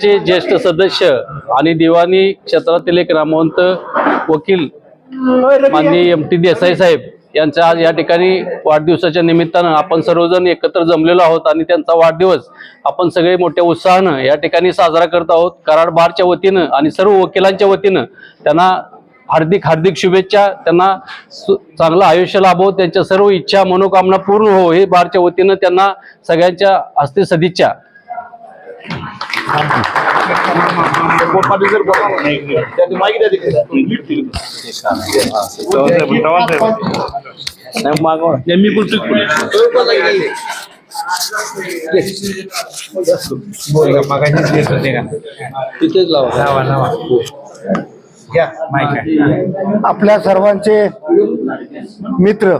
चे ज्येष्ठ सदस्य आणि दिवाणी क्षेत्रातील एक नामवंत वकील माननीय एम टी देसाई साहेब यांच्या आज या ठिकाणी वाढदिवसाच्या निमित्तानं आपण सर्वजण एकत्र जमलेलो आहोत आणि त्यांचा वाढदिवस आपण सगळे मोठ्या उत्साहानं या ठिकाणी साजरा करत आहोत. कराड बारच्या वतीनं आणि सर्व वकिलांच्या वतीनं त्यांना हार्दिक हार्दिक शुभेच्छा. त्यांना चांगलं आयुष्य लाभो. त्यांच्या सर्व इच्छा मनोकामना पूर्ण हो हे बारच्या वतीनं त्यांना सगळ्यांच्या हस्ते सदिच्छा. तिथेच लावा आपल्या सर्वांचे मित्र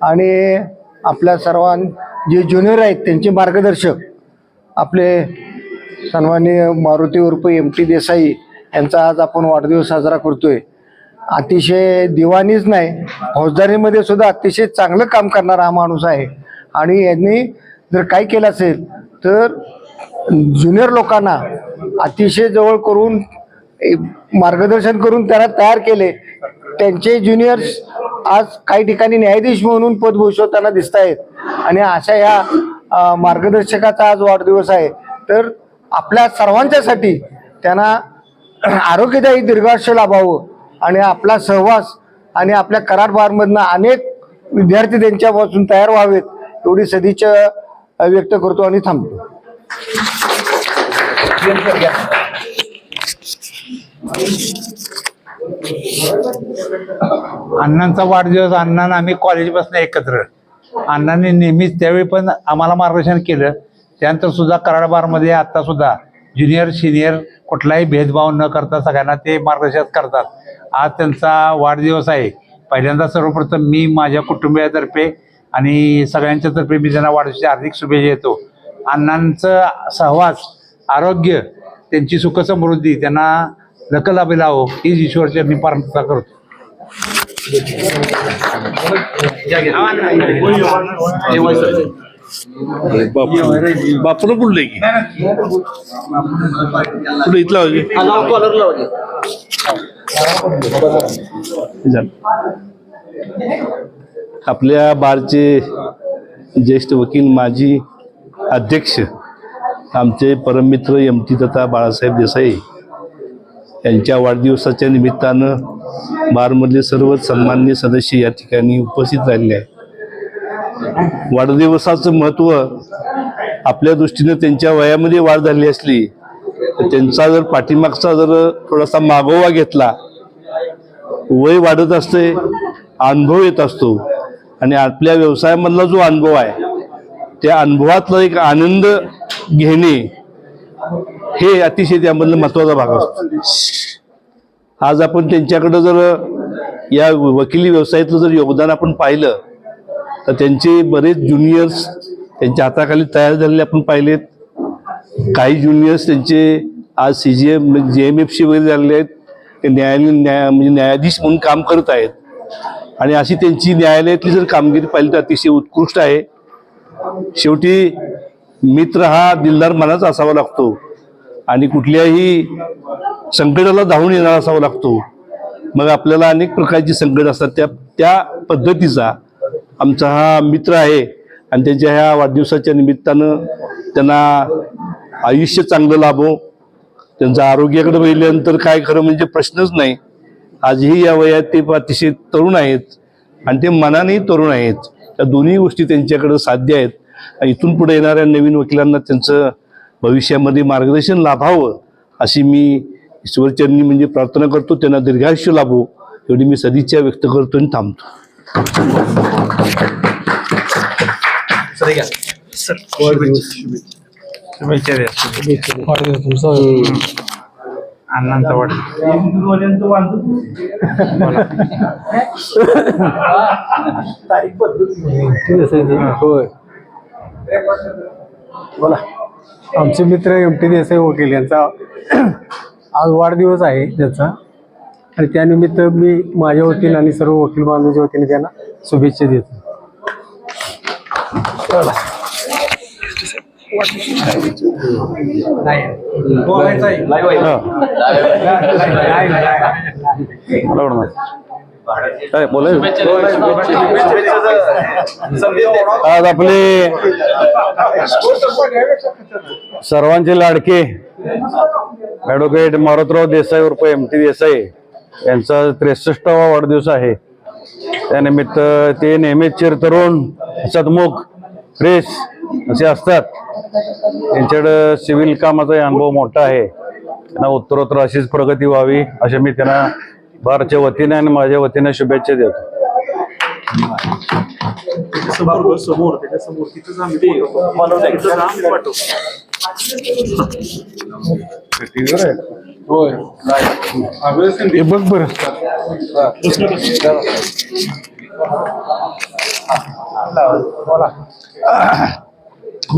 आणि आपल्या सर्वां जे ज्युनियर आहेत त्यांचे मार्गदर्शक आपले सन्माननीय मारुती उर्फ एम टी देसाई यांचा आज आपण वाढदिवस साजरा करतोय. अतिशय दिवाणीच नाही फौजदारीमध्ये सुद्धा अतिशय चांगलं काम करणारा हा माणूस आहे. आणि यांनी जर काय केलं असेल तर ज्युनियर लोकांना अतिशय जवळ करून एक मार्गदर्शन करून त्यांना तयार केले. त्यांचे ज्युनियर्स आज काही ठिकाणी न्यायाधीश म्हणून पद भूषवताना दिसत आहेत आणि अशा या मार्गदर्शकाचा आज वाढदिवस आहे. तर आपल्या सर्वांच्यासाठी त्यांना आरोग्यदायी दीर्घायुष्य लाभावं आणि आपला सहवास आणि आपल्या कराड बारमधनं अनेक विद्यार्थी त्यांच्यापासून तयार व्हावेत एवढी सदिच्छा व्यक्त करतो आणि थांबतो. अण्णांचा वाढदिवस अण्णांना आम्ही कॉलेजपासून एकत्र. अण्णांनी नेहमीच त्यावेळी पण आम्हाला मार्गदर्शन केलं. त्यानंतर सुद्धा कराडबारमध्ये आता सुद्धा ज्युनियर सिनियर कुठलाही भेदभाव न करता सगळ्यांना ते मार्गदर्शन करतात. आज त्यांचा वाढदिवस आहे. पहिल्यांदा सर्वप्रथम मी माझ्या कुटुंबियातर्फे आणि सगळ्यांच्यातर्फे मी त्यांना वाढदिवसाच्या हार्दिक शुभेच्छा येतो अण्णांचं सहवास आरोग्य त्यांची सुखसमृद्धी त्यांना लकलाभी लावो हीच ईश्वरची मी प्रार्थना करतो. बापूला पुढले की पुढे इथला आपल्या बारचे ज्येष्ठ वकील माजी अध्यक्ष आमचे परममित्र एम टी तथा बाळासाहेब देसाई यांच्या वाढदिवसाच्या निमित्तानं बारमधले सर्व सन्मान्य सदस्य या ठिकाणी उपस्थित राहिले आहे वाढदिवसाचं महत्त्व आपल्या दृष्टीने त्यांच्या वयामध्ये वाढ झाली असली तर त्यांचा जर पाठीमागचा जर थोडासा मागोवा घेतला वय वाढत असते अनुभव येत असतो. आणि आपल्या व्यवसायामधला जो अनुभव आहे त्या अनुभवातला एक आनंद घेणे हे अतिशय त्यामधलं महत्त्वाचा भाग असतो. आज आपण त्यांच्याकडं जर या वकिली व्यवसायातलं जर योगदान आपण पाहिलं तर त्यांचे बरेच ज्युनियर्स त्यांच्या हाताखाली तयार झालेले आपण पाहिलेत. काही ज्युनियर्स त्यांचे आज C G M J M F C वगैरे झालेले आहेत. ते न्यायालयीन न्याय म्हणजे न्यायाधीश म्हणून काम करत आहेत. आणि अशी त्यांची न्यायालयातली जर कामगिरी पाहिली तर अतिशय उत्कृष्ट आहे. शेवटी मित्र हा दिलदार मनाचा असावा लागतो. आणि कुठल्याही संकटाला धावून येणारा असावा लागतो. मग आपल्याला अनेक प्रकारची संकट असतात. त्या त्या पद्धतीचा आमचा हा मित्र आहे आणि त्यांच्या ह्या वाढदिवसाच्या निमित्तानं त्यांना आयुष्य चांगलं लाभो. त्यांचं आरोग्याकडे बघितल्यानंतर काय खरं म्हणजे प्रश्नच नाही. आजही या वयात ते अतिशय तरुण आहेत आणि ते मनानेही तरुण आहेत. त्या दोन्ही गोष्टी त्यांच्याकडे साध्य आहेत. इथून पुढे येणाऱ्या नवीन वकिलांना त्यांचं भविष्यामध्ये मार्गदर्शन लाभावं अशी मी ईश्वरचरणी म्हणजे प्रार्थना करतो त्यांना दीर्घायुष्य लाभो एवढी मी सदिच्छा व्यक्त करतो आणि थांबतो. अण्णांचा होय. बोला आमचे मित्र एम टी देसाई वकील यांचा आज वाढदिवस आहे त्याचा. आणि त्यानिमित्त मी माझ्या वतीनं आणि सर्व वकील बांधवांच्या वतीने त्यांना शुभेच्छा देतो. काय बोला आज आपले सर्वांचे लाडके ॲडव्होकेट मारुतराव देसाई उर्फ एम टी देसाई यांचा त्रेसष्टावा वाढदिवस आहे. त्यानिमित्त ते नेहमीच चिरतरुण सदमुख फ्रेश असे असतात. त्यांच्याकडं सिव्हिल कामाचा अनुभव मोठा आहे. त्यांना उत्तरोत्तर अशीच प्रगती व्हावी असे मी त्यांना बारच्या वतीने आणि माझ्या वतीने शुभेच्छा देतो. समोर समोर आम्ही पाठवू हे बघ बरं.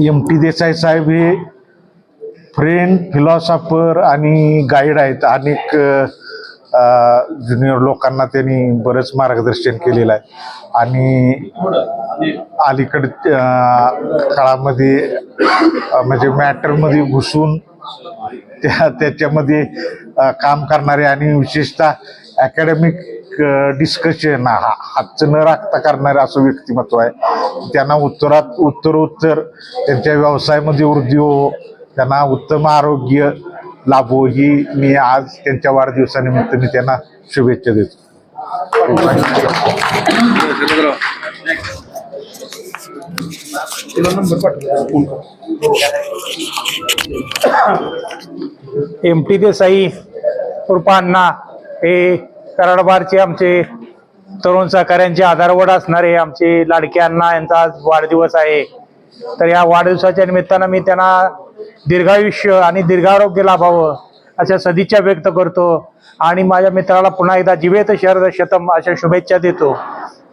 एम टी देसाई साहेब हे फ्रेंड फिलॉसॉफर आणि गाईड आहेत. अनेक लोकांना त्यांनी बरंच मार्गदर्शन केलेलं आहे. आणि अलीकड काळामध्ये म्हणजे मॅटरमध्ये घुसून त्या त्याच्यामध्ये काम करणारे आणि विशेषतः अकॅडमिक डिस्कशन हा हातचं न राखता करणारे असं व्यक्तिमत्व आहे. त्यांना उत्तरात उत्तरोत्तर त्यांच्या व्यवसायामध्ये वृद्धी हो त्यांना उत्तम आरोग्य लाभो ही मी आज त्यांच्या वाढदिवसानिमित्त मी त्यांना शुभेच्छा देतो. एम टी देसाई उर्फ अण्णा हे कराडबारचे आमचे तरुण सहकाऱ्यांचे आधारवड असणारे आमचे लाडके अण्णा यांचा आज वाढदिवस आहे. तर या वाढदिवसाच्या निमित्तानं मी त्यांना दीर्घायुष्य आणि दीर्घारोग्य लाभावं अशा सदिच्छा व्यक्त करतो. आणि माझ्या मित्राला पुन्हा एकदा जिवेत शरद शतम अशा शुभेच्छा देतो.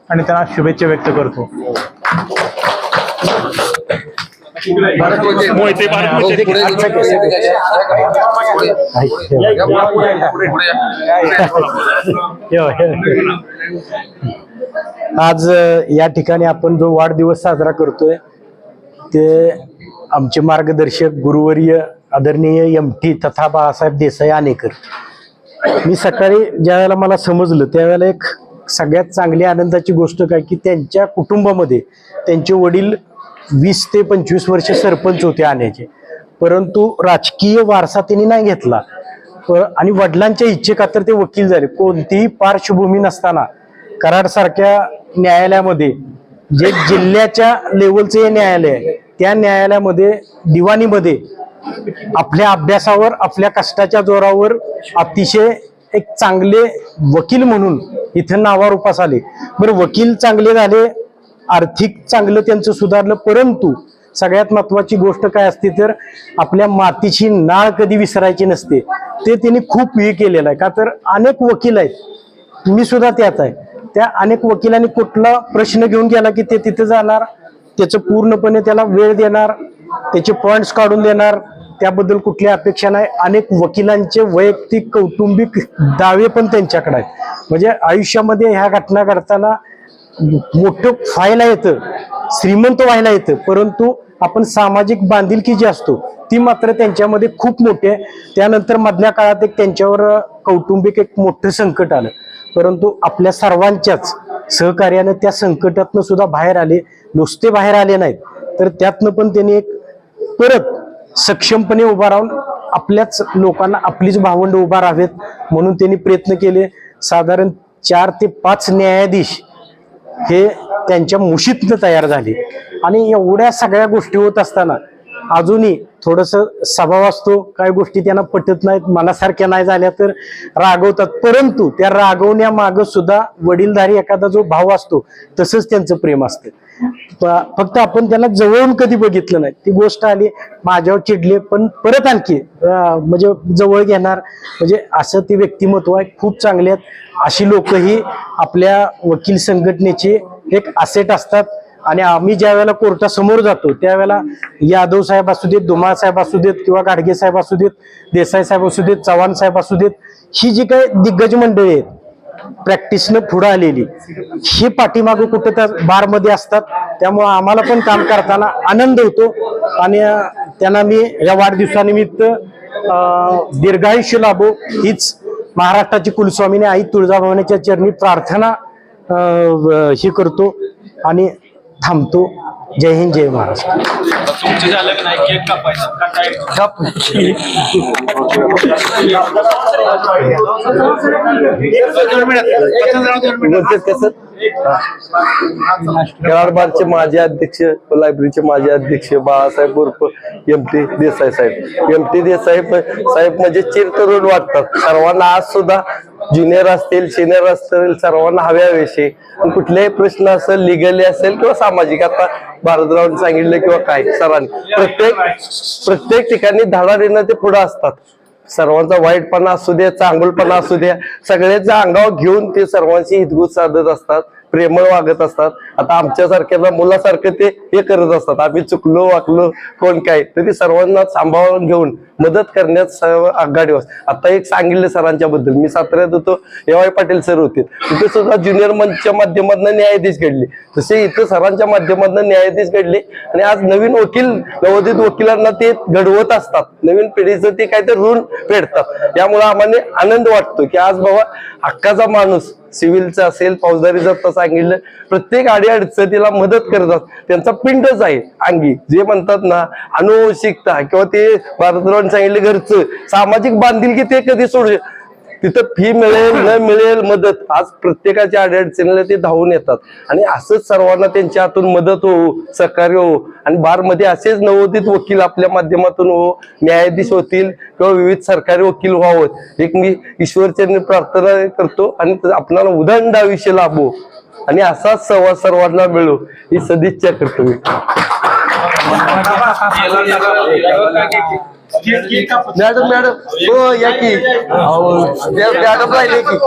आणि त्यांना शुभेच्छा व्यक्त करतो. आज या ठिकाणी आपण जो वाढदिवस साजरा करतोय ते आमचे मार्गदर्शक गुरुवर्य आदरणीय एम टी तथा बाळासाहेब देसाई आनेकर. मी सकाळी ज्या वेळेला मला समजलं त्यावेळेला एक सगळ्यात चांगली आनंदाची गोष्ट काय की त्यांच्या कुटुंबामध्ये त्यांचे वडील वीस ते पंचवीस वर्ष सरपंच होते आण्याचे. परंतु राजकीय वारसा त्यांनी नाही घेतला. प- आणि वडिलांच्या इच्छेखातर ते वकील झाले. कोणतीही पार्श्वभूमी नसताना कराड सारख्या न्यायालयामध्ये जे जिल्ह्याच्या लेवलचे हे न्यायालय आहे त्या न्यायालयामध्ये दिवाणीमध्ये आपल्या अभ्यासावर आपल्या कष्टाच्या जोरावर अतिशय एक चांगले वकील म्हणून इथे नावारूपास आले. बरं वकील चांगले झाले आर्थिक चांगलं त्यांचं सुधारलं परंतु सगळ्यात महत्वाची गोष्ट काय असते तर आपल्या मातीची नाळ कधी विसरायची नसते. ते त्यांनी खूप हे केलेलं आहे. का तर अनेक वकील आहेत. मी सुद्धा त्यात आहे. त्या अनेक वकिलांनी कुठला प्रश्न घेऊन गेला की ते तिथे जाणार त्याचं पूर्णपणे त्याला वेळ देणार त्याचे पॉइंट्स काढून देणार त्याबद्दल कुठली अपेक्षा नाही. अनेक वकिलांचे वैयक्तिक कौटुंबिक दावे पण त्यांच्याकडे आहेत. म्हणजे आयुष्यामध्ये ह्या घटना घडताना मोठं व्हायला येतं श्रीमंत व्हायला येतं परंतु आपण सामाजिक बांधिलकी जी असतो ती मात्र त्यांच्यामध्ये खूप मोठी आहे. त्यानंतर मधल्या काळात एक त्यांच्यावर कौटुंबिक एक मोठं संकट आलं. परंतु आपल्या सर्वांच्याच सहकार्यानं त्या संकटातनं सुद्धा बाहेर आले नुसते बाहेर आले नाहीत. तर त्यातनं पण त्यांनी एक परत सक्षमपणे उभा राहून आपल्याच लोकांना आपलीच भावंड उभा राहावेत म्हणून त्यांनी प्रयत्न केले. साधारण चार ते पाच न्यायाधीश हे त्यांच्या मुशीतनं तयार झाले. आणि एवढ्या सगळ्या गोष्टी होत असताना अजूनही थोडंसं स्वभाव असतो काही गोष्टी त्यांना पटत नाहीत मनासारख्या नाही झाल्या तर रागवतात. परंतु त्या रागवण्यामाग सुद्धा वडीलधारी एखादा जो भाव असतो तसंच त्यांचं प्रेम असतं. फक्त आपण त्यांना जवळून कधी बघितलं नाही. ती गोष्ट आली माझ्यावर चिडले पण परत आणखी म्हणजे जवळ घेणार म्हणजे असं ते व्यक्तिमत्व आहे खूप चांगले आहेत. अशी लोकही आपल्या वकील संघटनेचे एक असेट असतात. आणि आम्ही ज्या वेळेला कोर्टासमोर जातो त्यावेळेला यादव साहेब असू देत धुमाळ साहेब असू देत किंवा गाडगे साहेब असू देत देसाई साहेब असू देत चव्हाण साहेब असू देत ही जी काही दिग्गज मंडळी आहेत प्रॅक्टिसनं पुढं आलेली ही पाठीमागं कुठं त्या बारमध्ये असतात त्यामुळं आम्हाला पण काम करताना आनंद होतो. आणि त्यांना मी या वाढदिवसानिमित्त दीर्घायुष्य लाभो हीच महाराष्ट्राची कुलस्वामीने आई तुळजाभवानीच्या चरणी प्रार्थना हे करतो. आणि थांबतो. जय हिंद जय महाराष्ट्र तुमचे माजी अध्यक्ष लायब्ररीचे माजी अध्यक्ष बाळासाहेब उर्फ M T Desai Saheb. M T Desai Saheb म्हणजे चिरतरुण वाटतात. सर्वांना आज सुद्धा ज्युनियर असतील सिनियर असतील सर्वांना हव्या विषयी. प्रश्न असेल लिगली असेल किंवा सामाजिक आता भारतरावांनी सांगितलं किंवा काय सरांनी. प्रत्येक प्रत्येक ठिकाणी धडाडीनं ते पुढे असतात. सर्वांचा वाईटपणा असू द्या चांगुलपणा असू द्या सगळ्याच्या अंगावर घेऊन ते सर्वांशी हितगुज साधत असतात प्रेमळ वागत असतात. आता आमच्यासारख्याला मुलासारखं ते हे करत असतात. आम्ही चुकलो वाकलो कोण काय तर ते सर्वांना सांभाळून घेऊन मदत करण्यात सर्व आघाडीवर आता एक सांगितलं सरांच्या बद्दल मी साताऱ्यात होतो एवाय पाटील सर होते. तिथे सुद्धा ज्युनियर मंचच्या माध्यमातून न्यायाधीश घडले. तसे इथं सरांच्या माध्यमातून न्यायाधीश घडले आणि आज नवीन वकील नवोदित वकिलांना ते घडवत असतात. नवीन पिढीचं ते काहीतरी ऋण फेडतात. यामुळे आम्हाला आनंद वाटतो की आज बाबा हक्काचा माणूस सिव्हिलचा असेल फौजदारीचा सांगितलं प्रत्येक अडचणीला मदत करतात त्यांचा पिंडच आहे अंगी. जे म्हणतात ना अनुवंशिकता किंवा ते भारतरावांनी सांगितलं घरचं सामाजिक बांधिलकी ते कधी सोडू तिथं फी मिळेल न मिळेल मदत. आज प्रत्येकाच्या अडचणीला ते धावून येतात. आणि असंच सर्वांना त्यांच्या हातून मदत हो सहकार्य हो. आणि बारमध्ये असेच नवोदित वकील आपल्या माध्यमातून हो न्यायाधीश होतील किंवा विविध सरकारी वकील व्हावं. एक मी ईश्वरचरणी प्रार्थना करतो आणि आपल्याला उदंड आयुष्य लाभो. आणि असाच संवाद सर्वांना मिळो ही सदिच्छा करतो मी. मॅडम मॅडम हो या की मॅडम राहिले की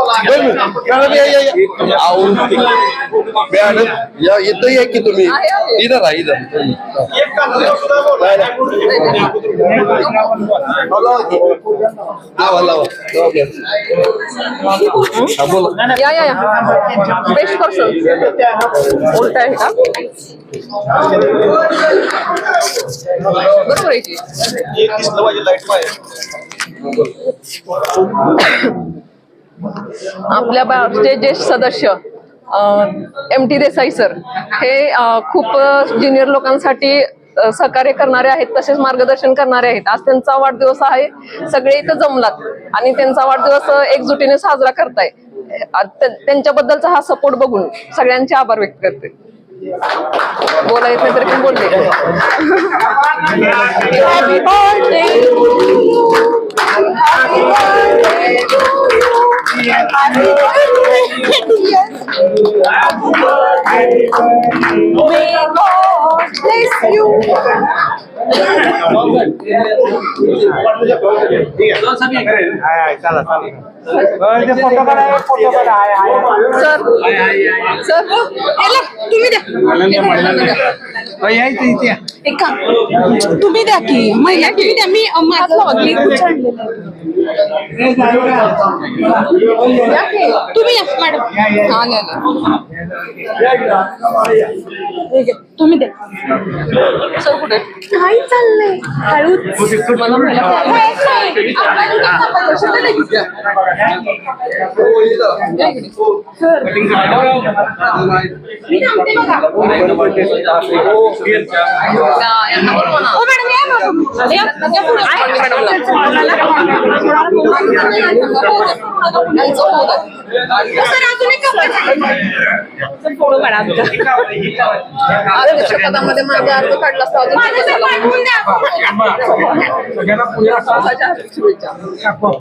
मॅडम, या या या. मॅडम, या इथं या की तुम्ही इथं राहा इथं बोला। या या या। बेस्ट पर्सन उलट आहे का? बरोबर आहे की पाहिजे लाइट पाहिजे. आपल्या बाबचे ज्येष्ठ सदस्य एम टी देसाई सर हे खूप ज्युनियर लोकांसाठी सहकार्य करणारे आहेत तसेच मार्गदर्शन करणारे आहेत. आज त्यांचा वाढदिवस आहे सगळे इथं जमलात आणि त्यांचा वाढदिवस एकजुटीने साजरा करताय. त्यांच्याबद्दलचा हा सपोर्ट बघून सगळ्यांचे आभार व्यक्त करते. बोला येत नाही तरी पण बोलले. Happy birthday to you. Happy birthday to you. Happy birthday to you. May God bless you. Sir sir याला तुम्ही द्या यायचं इथे एका तुम्ही द्या की महिला तुम्ही द्या. मी माझं आहे. तुम्ही या मॅडम. हा. ठीक आहे, तुम्ही द्या. सर कुठे? काय चाललंय. हळूच मला आमचा पदामध्ये माझा अर्ज काढला असता अजून माझं